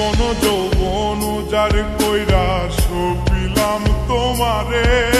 জীবন যৌবন যার কইরা সপিলাম তোমারে।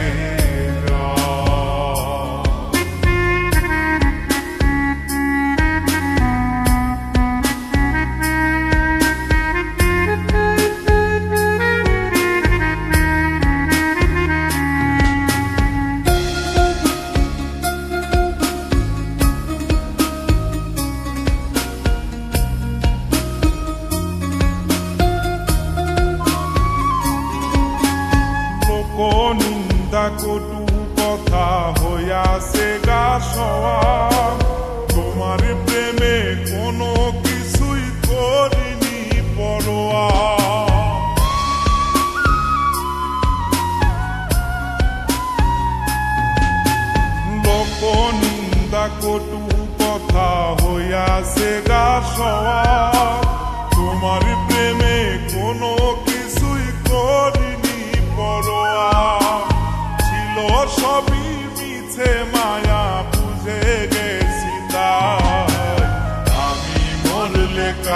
তোমার প্রেমে কোনো কিছুই পরোয়া। কটু কথা হইয়াছে গা সওয়া। তোমার প্রেমে কোনো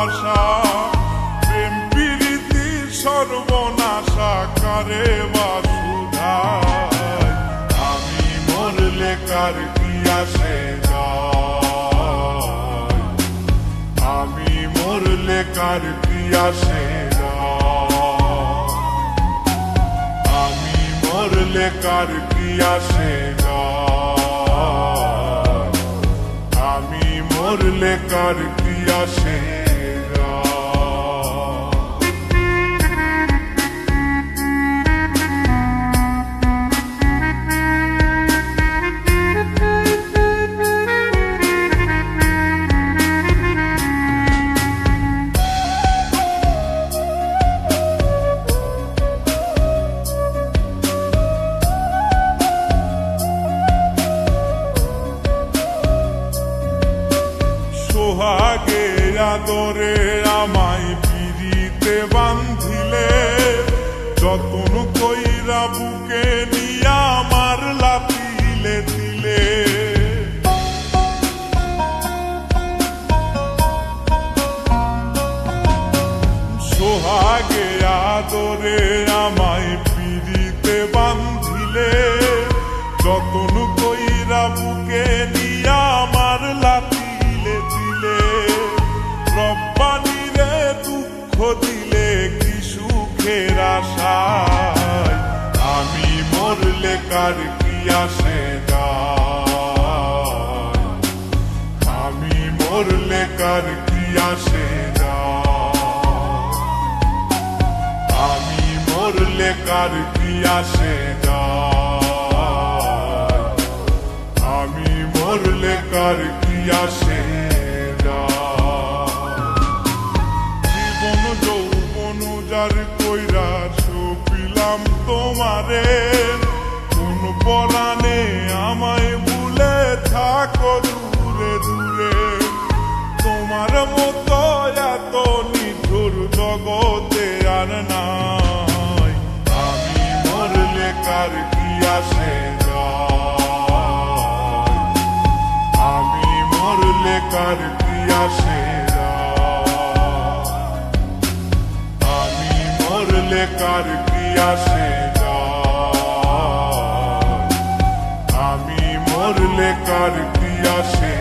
প্রেম প্রীতি সর্বনাশা করে বাসুধায় আমি মরলে কার কি আসে আমি মরলে কার কি আসে আমি মরলে কার কি আসে আমি মরলে কার কি আসে সোহাগে আদরে আমায় পিড়িতে বান্ধিলে যতন কইরা বুকে নিয়া আমার লাতিলে দিলে। সোহাগে আদরে আমায় পিড়িতে বান্ধিলে সুখের আশায়, আমি মরলে কার কি আসে আমি মরলে কার কি আসে আমি মরলে কার কি আসে আমি মরলে কার কি আসে আমি মরলে কার পিয়াসে আমি মরলে কার পিয়াসে আমি মরলে কার পিয়াসে